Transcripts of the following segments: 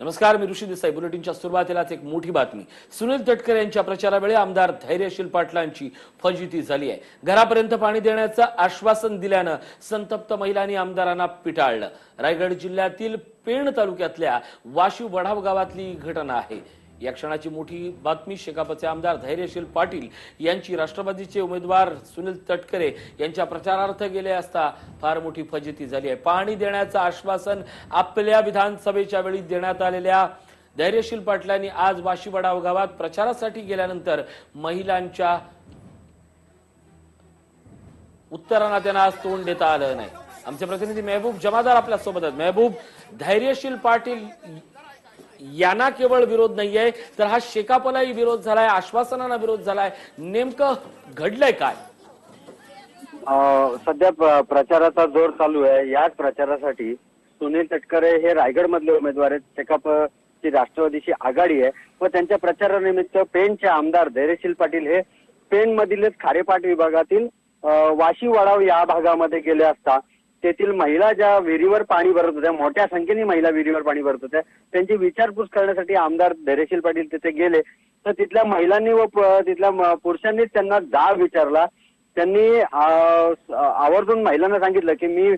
नमस्कार मी ऋषी देसाई बुलेटिनच्या सुरुवातीलाच एक मोठी बातमी. सुनील तटकरे यांच्या प्रचारावेळी आमदार धैर्यशील पाटलांची फजिती झाली आहे. घरापर्यंत पाणी देण्याचं आश्वासन दिल्यानं संतप्त महिलांनी आमदारांना पिटाळलं. रायगड जिल्ह्यातील पेण तालुक्यातल्या वाशी वढाव गावातली घटना आहे. या क्षणाची मोठी बातमी शेकापचे आमदार धैर्यशील पाटील यांची राष्ट्रवादीचे उमेदवार सुनील तटकरे यांच्या प्रचारार्थ गेले असता फार मोठी फजिती झाली आहे. पाणी देण्याचं आश्वासन आपल्या विधानसभेच्या वेळी देण्यात आलेल्या धैर्यशील पाटलांनी आज वाशी वडाव गावात प्रचारासाठी गेल्यानंतर महिलांच्या उत्तरांना त्यांना आज तोंड देता आलं नाही. आमचे प्रतिनिधी मेहबूब जमादार आपल्यासोबत आहेत. मेहबूब धैर्यशील पाटील यांना केवळ विरोध नाहीये तर हा शेकापलाही विरोध झालाय आश्वासनांना विरोध झालाय. नेमकं घडलंय काय? सध्या प्रचाराचा जोर चालू आहे. याच प्रचारासाठी सुनील तटकरे हे रायगड मधले उमेदवार आहेत. शेकाप ची राष्ट्रवादीची आघाडी आहे. व त्यांच्या प्रचारानिमित्त पेणचे आमदार धैर्यशील पाटील हे पेण मधीलच खारेपाट विभागातील वाशी वडाव या भागामध्ये गेले असता तेथील महिला ज्या विहिरीवर पाणी भरत होत्या मोठ्या संख्येने महिला विहिरीवर पाणी भरत होत्या त्यांची विचारपूस करण्यासाठी आमदार धैर्यशील पाटील तिथे गेले. तर तिथल्या महिलांनी व तिथल्या पुरुषांनी पुरुषांनीच त्यांना जाब विचारला. त्यांनी आवर्जून महिलांना सांगितलं की मी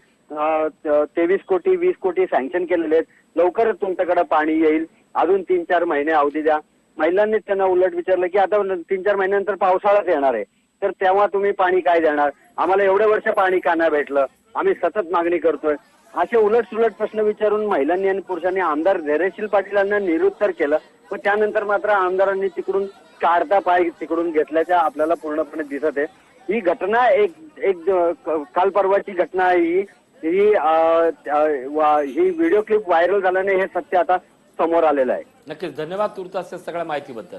तेवीस कोटी वीस कोटी सँक्शन केलेले आहेत. लवकरच तुमच्याकडे पाणी येईल. अजून तीन चार महिने अवधी द्या. महिलांनीच त्यांना उलट विचारलं की आता तीन चार महिन्यानंतर पावसाळाच येणार आहे. तर तेव्हा तुम्ही पाणी काय देणार? आम्हाला एवढे वर्ष पाणी का नाही भेटलं? आम्ही सतत मागणी करतोय. असे उलट सुलट प्रश्न विचारून महिलांनी आणि पुरुषांनी आमदार धैर्यशील पाटीलांना निरुत्तर केलं. पण त्यानंतर मात्र आमदारांनी तिकडून काढता पाय तिकडून घेतल्याच्या आपल्याला पूर्णपणे दिसत आहे. ही घटना एक एक काल परवाची घटना आहे ही. ही ही व्हिडिओ क्लिप व्हायरल झाल्याने हे सत्य आता समोर आलेलं आहे. नक्कीच. धन्यवाद तुर्तास सगळ्या माहितीबद्दल.